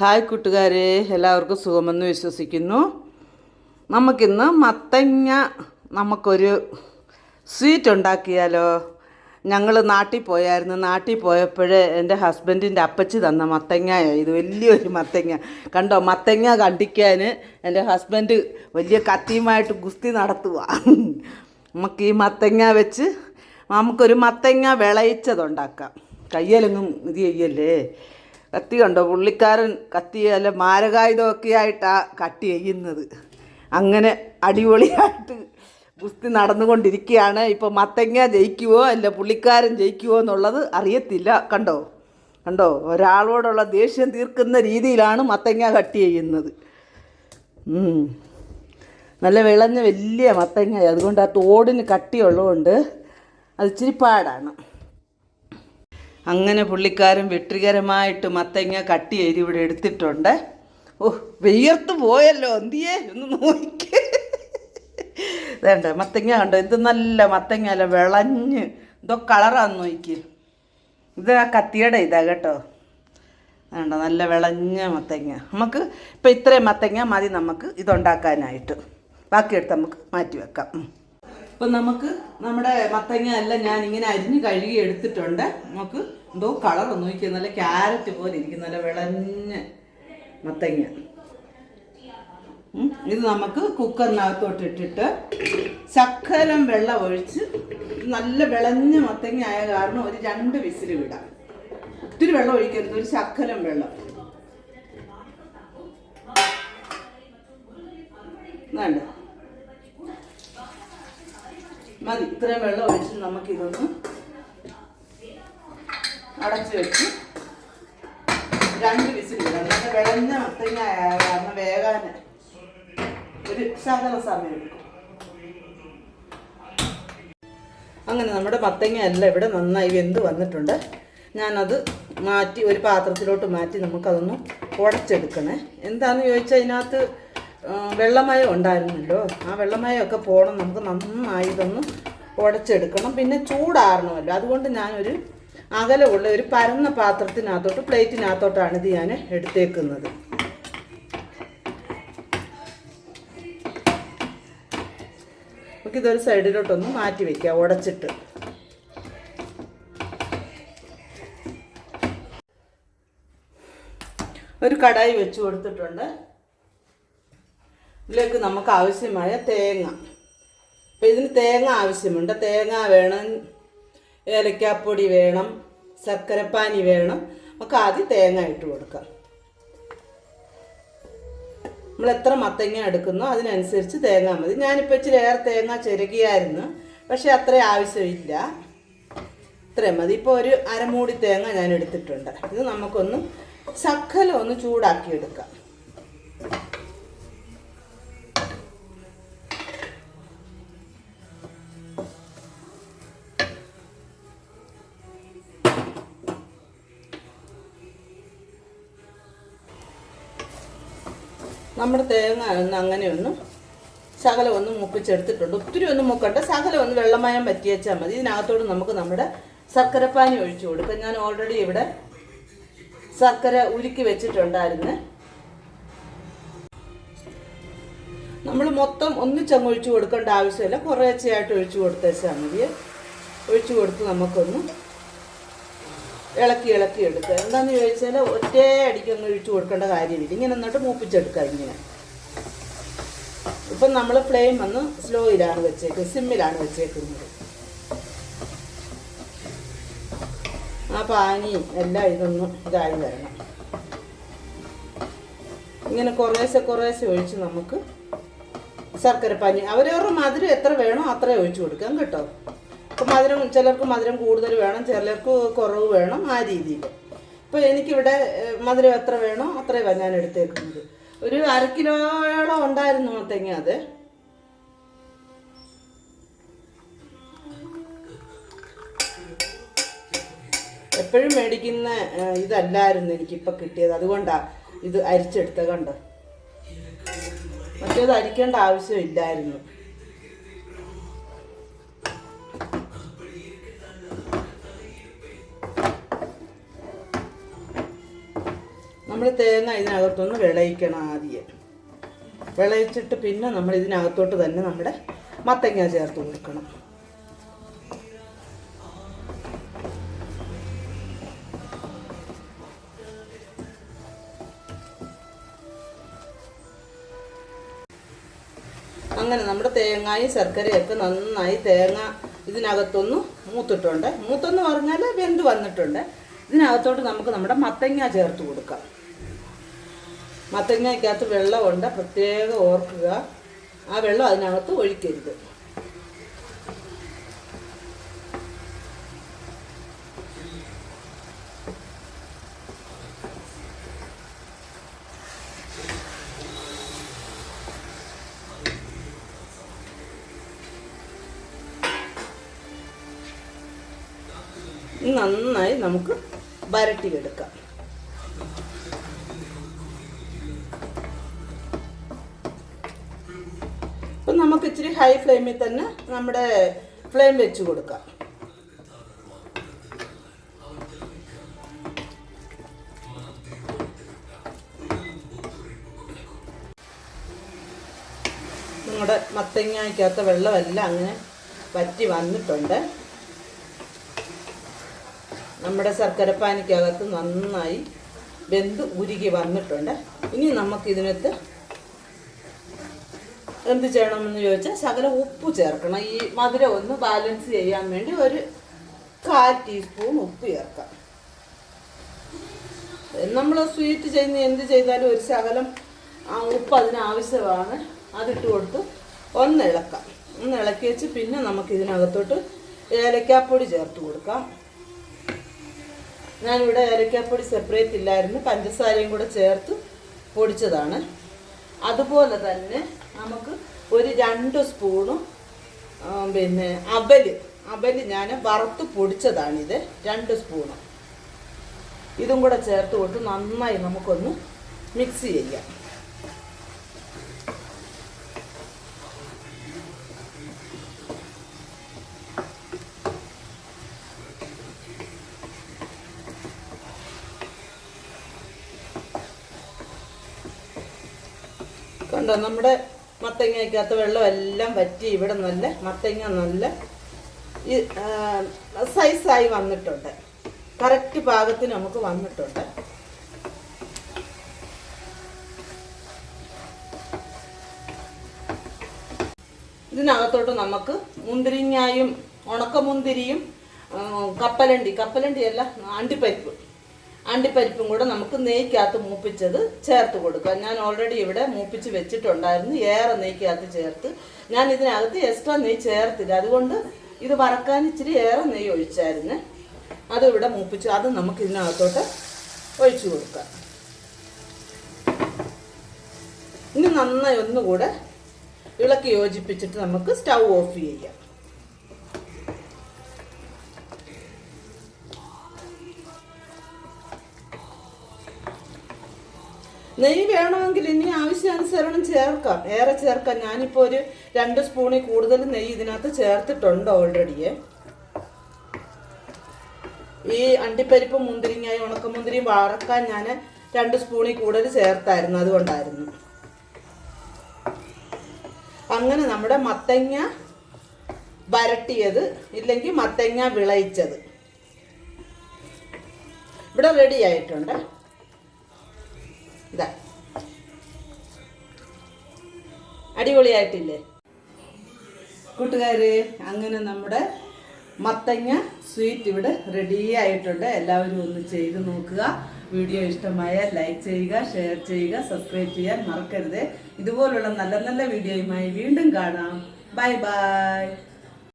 Hi കൂട്ടുകാരെ എല്ലാവർക്കും സുഖമെന്ന് വിശ്വസിക്കുന്നു. നമുക്കിന്ന് മത്തങ്ങ നമുക്കൊരു സ്വീറ്റ് ഉണ്ടാക്കിയാലോ? ഞങ്ങൾ നാട്ടിൽ പോയായിരുന്നു. നാട്ടിൽ പോയപ്പോഴേ എന്റെ ഹസ്ബൻഡിന്റെ അപ്പച്ചി തന്ന മത്തങ്ങ. ഇത് വലിയൊരു മത്തങ്ങ. കണ്ടോ? മത്തങ്ങ കണ്ടിക്കാൻ എന്റെ ഹസ്ബൻഡ് വലിയ കത്തിയുമായിട്ട് ഗുസ്തി നടത്തുക നമുക്ക് ഈ മത്തങ്ങ വെച്ച് നമുക്കൊരു മത്തങ്ങ വിളയിച്ചതുണ്ടാക്കാം. കയ്യലൊന്നും ഇത് ചെയ്യല്ലേ? കത്തി കണ്ടോ? പുള്ളിക്കാരൻ കത്തി അല്ല മാരകായുധമൊക്കെ ആയിട്ടാണ് കട്ടി ചെയ്യുന്നത് അങ്ങനെ അടിപൊളിയായിട്ട് ഗുസ്തി നടന്നുകൊണ്ടിരിക്കുകയാണ്. ഇപ്പോൾ മത്തങ്ങ ജയിക്കുവോ അല്ല പുള്ളിക്കാരൻ ജയിക്കുവോ എന്നുള്ളത് അറിയത്തില്ല. കണ്ടോ? കണ്ടോ? ഒരാളോടുള്ള ദേഷ്യം തീർക്കുന്ന രീതിയിലാണ് മത്തങ്ങ കട്ടി ചെയ്യുന്നത് നല്ല വിളഞ്ഞ വലിയ മത്തങ്ങ. അതുകൊണ്ട് ആ തോടിന് കട്ടിയുള്ളതുകൊണ്ട് അത് ഇച്ചിരി പാടാണ്. അങ്ങനെ പുള്ളിക്കാരൻ വെട്ടികരമായിട്ട് മത്തങ്ങ കട്ടി ചെയ്ത് ഇവിടെ എടുത്തിട്ടുണ്ട്. ഓ വെയ്യർത്ത് പോയല്ലോ എന്തിയേ? ഒന്ന് നോക്കി. വേണ്ട മത്തങ്ങ കണ്ടോ? ഇത് നല്ല മത്തങ്ങ അല്ല വിളഞ്ഞ്. എന്തോ കളറാന്ന് നോക്കി. ഇത് ആ കത്തിയുടെ ഇതാ കേട്ടോ. വേണ്ട നല്ല വിളഞ്ഞ മത്തങ്ങ. നമുക്ക് ഇപ്പം ഇത്രയും മത്തങ്ങ മതി നമുക്ക് ഇതുണ്ടാക്കാനായിട്ട്. ബാക്കിയെടുത്ത് നമുക്ക് മാറ്റി വെക്കാം. ഉം. ഇപ്പം നമുക്ക് നമ്മുടെ മത്തങ്ങ എല്ലാം ഞാൻ ഇങ്ങനെ അരിഞ്ഞ് കഴുകി എടുത്തിട്ടുണ്ട്. നമുക്ക് എന്തോ കളർ ഒന്ന് നല്ല ക്യാരറ്റ് പോലെ ഇരിക്കും നല്ല വിളഞ്ഞ മത്തങ്ങ. ഇത് നമുക്ക് കുക്കറിനകത്തോട്ട് ഇട്ടിട്ട് ശക്കലം വെള്ളം ഒഴിച്ച് നല്ല വിളഞ്ഞ മത്തങ്ങ ആയ കാരണം ഒരു രണ്ട് വിസിൽ വിടാം. ഒത്തിരി വെള്ളം ഒഴിക്കരുത്. ഒരു ശക്കലം വെള്ളം. വേണ്ട മതി. ഇത്രയും വെള്ളം ഒഴിച്ച് നമുക്കിതൊന്ന് അടച്ചു വെച്ച് രണ്ട് വിസിൽ വിടാം നല്ല വിളഞ്ഞ മത്തങ്ങ കാരണം വേകാൻ ഒരു ശകല സമയം എടുക്കും. അങ്ങനെ നമ്മുടെ മത്തങ്ങ എല്ലാം ഇവിടെ നന്നായി വെന്ത് വന്നിട്ടുണ്ട്. ഞാനത് മാറ്റി ഒരു പാത്രത്തിലോട്ട് മാറ്റി നമുക്കതൊന്ന് ഉടച്ചെടുക്കണേ. എന്താണെന്ന് ചോദിച്ചാൽ അതിനകത്ത് വെള്ളമയം ഉണ്ടായിരുന്നല്ലോ. ആ വെള്ളമയമൊക്കെ പോകണം നമുക്ക് നന്നായി ഉടച്ചെടുക്കണം. പിന്നെ ചൂടാറണമല്ലോ. അതുകൊണ്ട് ഞാനൊരു അകലമുള്ള ഒരു പരന്ന പാത്രത്തിനകത്തോട്ട് പ്ലേറ്റിനകത്തോട്ടാണ് ഇത് ഞാൻ എടുത്തേക്കുന്നത്. നമുക്കിതൊരു സൈഡിലോട്ടൊന്ന് മാറ്റി വെക്കാം ഉടച്ചിട്ട്. ഒരു കടായി വെച്ച് കൊടുത്തിട്ടുണ്ട്. ഇതിലേക്ക് നമുക്ക് ആവശ്യമായ തേങ്ങ. അപ്പം ഇതിന് തേങ്ങ ആവശ്യമുണ്ട്. തേങ്ങ വേണം ഏലക്കാപ്പൊടി വേണം ശർക്കരപ്പാനി വേണം. നമുക്ക് ആദ്യം തേങ്ങ ഇട്ട് കൊടുക്കാം. നമ്മൾ എത്ര മത്തങ്ങ എടുക്കുന്നോ അതിനനുസരിച്ച് തേങ്ങ മതി. ഞാനിപ്പോൾ ഇച്ചിരി ഏറെ തേങ്ങ ചിരകിയായിരുന്നു. പക്ഷേ അത്ര ആവശ്യമില്ല. ഇത്രയും മതി. ഇപ്പോൾ ഒരു അരമൂടി തേങ്ങ ഞാൻ എടുത്തിട്ടുണ്ട്. ഇത് നമുക്കൊന്ന് ശക്കലൊന്ന് ചൂടാക്കി എടുക്കാം നമ്മുടെ തേങ്ങ ഒന്ന് അങ്ങനെ ശകലം ഒന്ന് മുപ്പിച്ചെടുത്തിട്ടുണ്ട്. ഒത്തിരി ഒന്നും മുക്കണ്ട. ശകലം ഒന്ന് വെള്ളമയം പറ്റി വെച്ചാൽ മതി. ഇതിനകത്തോട് നമുക്ക് നമ്മുടെ ശർക്കരപ്പാനി ഒഴിച്ചു കൊടുക്കാം. ഞാൻ ഓൾറെഡി ഇവിടെ ശർക്കര ഉരുക്കി വെച്ചിട്ടുണ്ടായിരുന്നു. നമ്മൾ മൊത്തം ഒന്നിച്ചങ്ങ് ഒഴിച്ചു കൊടുക്കേണ്ട ആവശ്യമില്ല. കുറേശ്ശെയായിട്ട് ഒഴിച്ചു കൊടുത്തേച്ചാൽ മതി. ഒഴിച്ചു കൊടുത്ത് നമുക്കൊന്ന് ഇളക്കി ഇളക്കി എടുക്കുക. എന്താണെന്ന് ചോദിച്ചാൽ ഒറ്റ അടിക്കൊന്നും ഒഴിച്ചു കൊടുക്കേണ്ട കാര്യമില്ല. ഇങ്ങനെ എന്നിട്ട് മൂപ്പിച്ചെടുക്കുക ഇങ്ങനെ. ഇപ്പം നമ്മൾ ഫ്ലെയിം വന്ന് സ്ലോയിലാണ് വെച്ചേക്കുന്നത് സിമ്മിലാണ് വെച്ചേക്കുന്നത്. ആ പാനി എല്ലാം ഇതൊന്നും ഇതായി വരണം. ഇങ്ങനെ കുറേശ്ശെ കുറേശ്ശെ ഒഴിച്ച് നമുക്ക് ശർക്കര പാനി. അവരവരുടെ മധുരം എത്ര വേണോ അത്രയും ഒഴിച്ചു കൊടുക്കാം കേട്ടോ. ഇപ്പം മധുരം ചിലർക്ക് മധുരം കൂടുതൽ വേണം ചിലർക്ക് കുറവ് വേണം ആ രീതിയിൽ. ഇപ്പോൾ എനിക്കിവിടെ മധുരം എത്ര വേണോ അത്രയും ഞാൻ എടുത്തേക്കുന്നത്. ഒരു അര കിലോയോളം ഉണ്ടായിരുന്നു മത്തങ്ങ അത്. എപ്പോഴും മേടിക്കുന്ന ഇതല്ലായിരുന്നു എനിക്കിപ്പോൾ കിട്ടിയത്. അതുകൊണ്ടാണ് ഇത് അരിച്ചെടുത്തത് കണ്ടോ? മറ്റേത് അരിക്കേണ്ട ആവശ്യമില്ലായിരുന്നു നമ്മൾ തേങ്ങ ഇതിനകത്തൊന്ന് വിളയിക്കണം ആദ്യം. വിളയിച്ചിട്ട് പിന്നെ നമ്മൾ ഇതിനകത്തോട്ട് തന്നെ നമ്മുടെ മത്തങ്ങ ചേർത്ത് കൊടുക്കണം. അങ്ങനെ നമ്മുടെ തേങ്ങായും ശർക്കരയൊക്കെ നന്നായി തേങ്ങ ഇതിനകത്തൊന്ന് മൂത്തിട്ടുണ്ട്. മൂത്തെന്ന് പറഞ്ഞാൽ വെന്ത് വന്നിട്ടുണ്ട്. ഇതിനകത്തോട്ട് നമുക്ക് നമ്മുടെ മത്തങ്ങ ചേർത്ത് കൊടുക്കാം. മത്തങ്ങയ്ക്കകത്ത് വെള്ളമുണ്ട്. പ്രത്യേകം ഓർക്കുക. ആ വെള്ളം അതിനകത്ത് ഒഴിക്കരുത്. നന്നായി നമുക്ക് വരട്ടിയെടുക്കാം. ഹൈ ഫ്ലെയിമിൽ തന്നെ നമ്മുടെ ഫ്ലെയിം വെച്ച് കൊടുക്കാം. നമ്മുടെ മത്തങ്ങയ്ക്കകത്ത വെള്ളമെല്ലാം അങ്ങനെ വറ്റി വന്നിട്ടുണ്ട്. നമ്മുടെ ശർക്കരപ്പാനിക്കകത്ത് നന്നായി വെന്ത് ഉരുകി വന്നിട്ടുണ്ട്. ഇനി നമുക്ക് ഇതിനകത്ത് എന്ത് ചെയ്യണമെന്ന് ചോദിച്ചാൽ ശകലം ഉപ്പ് ചേർക്കണം. ഈ മധുരം ഒന്ന് ബാലൻസ് ചെയ്യാൻ വേണ്ടി ഒരു കാൽ ടീസ്പൂൺ ഉപ്പ് ചേർക്കാം. നമ്മൾ സ്വീറ്റ് ചെയ്യുന്ന എന്ത് ചെയ്താലും ഒരു ശകലം ഉപ്പ് അതിനാവശ്യമാണ് അതിട്ട് കൊടുത്ത് ഒന്ന് ഇളക്കാം. ഒന്ന് ഇളക്കി വെച്ച് പിന്നെ നമുക്ക് ഇതിനകത്തോട്ട് ഏലക്കാപ്പൊടി ചേർത്ത് കൊടുക്കാം. ഞാനിവിടെ ഏലക്കാപ്പൊടി സെപ്പറേറ്റ് ഇല്ലായിരുന്നു. പഞ്ചസാരയും കൂടെ ചേർത്ത് പൊടിച്ചതാണ്. അതുപോലെ തന്നെ നമുക്ക് ഒരു രണ്ട് സ്പൂണും പിന്നെ അവൽ അവൽ ഞാൻ വറുത്ത് പൊടിച്ചതാണിത്. രണ്ട് സ്പൂണും. ഇതും കൂടെ ചേർത്ത് കൊടുത്ത് നന്നായി നമുക്കൊന്ന് മിക്സ് ചെയ്യാം. കണ്ടോ നമ്മുടെ മത്തങ്ങയ്ക്കകത്ത് വെള്ളം എല്ലാം വറ്റി ഇവിടെ നല്ല മത്തങ്ങ നല്ല സൈസായി വന്നിട്ടുണ്ട്. കറക്റ്റ് പാകത്തിന് നമുക്ക് വന്നിട്ടുണ്ട്. ഇതിനകത്തോട്ട് നമുക്ക് മുന്തിരിങ്ങായും ഉണക്കമുന്തിരിയും കപ്പലണ്ടി. കപ്പലണ്ടിയല്ല അണ്ടിപ്പരിപ്പ്. അണ്ടിപ്പരിപ്പും കൂടെ നമുക്ക് നെയ്ക്കകത്ത് മൂപ്പിച്ചത് ചേർത്ത് കൊടുക്കാം ഞാൻ ഓൾറെഡി ഇവിടെ മൂപ്പിച്ച് വെച്ചിട്ടുണ്ടായിരുന്നു. ഏറെ നെയ്ക്കകത്ത് ചേർത്ത്. ഞാൻ ഇതിനകത്ത് എക്സ്ട്രാ നെയ്യ് ചേർത്തില്ല. അതുകൊണ്ട് ഇത് വറക്കാൻ ഇച്ചിരി ഏറെ നെയ്യ് ഒഴിച്ചായിരുന്നു. അത് ഇവിടെ മൂപ്പിച്ച് അത് നമുക്ക് ഇതിനകത്തോട്ട് ഒഴിച്ചു കൊടുക്കാം. ഇനി നന്നായി ഒന്നുകൂടെ ഇളക്കി യോജിപ്പിച്ചിട്ട് നമുക്ക് സ്റ്റൗ ഓഫ് ചെയ്യാം. നെയ്യ് വേണമെങ്കിൽ ഇനി ആവശ്യാനുസരണം ചേർക്കാം. ഏറെ ചേർക്കാം. ഞാനിപ്പോൾ ഒരു രണ്ട് സ്പൂണിൽ കൂടുതൽ നെയ്യ് ഇതിനകത്ത് ചേർത്തിട്ടുണ്ട് ഓൾറെഡിയെ ഈ അണ്ടിപ്പരിപ്പ് മുന്തിരിങ്ങയും ഉണക്കമുന്തിരിയും വറക്കാൻ ഞാൻ രണ്ട് സ്പൂണിൽ കൂടുതൽ ചേർത്തായിരുന്നു. അതുകൊണ്ടായിരുന്നു. അങ്ങനെ നമ്മുടെ മത്തങ്ങ വരട്ടിയത് ഇല്ലെങ്കിൽ മത്തങ്ങ വിളയിച്ചത്. ഇവിടെ റെഡി ആയിട്ടുണ്ട്. ഇതാ. അടിപൊളിയായിട്ടില്ലേ? കൂട്ടുകാർ അങ്ങനെ നമ്മുടെ മത്തങ്ങ സ്വീറ്റ് ഇവിടെ റെഡി ആയിട്ടുണ്ട്. എല്ലാവരും ഒന്ന് ചെയ്ത് നോക്കുക. വീഡിയോ ഇഷ്ടമായാൽ ലൈക്ക് ചെയ്യുക ഷെയർ ചെയ്യുക സബ്സ്ക്രൈബ് ചെയ്യാൻ മറക്കരുത്. ഇതുപോലുള്ള നല്ല നല്ല വീഡിയോയുമായി വീണ്ടും കാണാം. Bye bye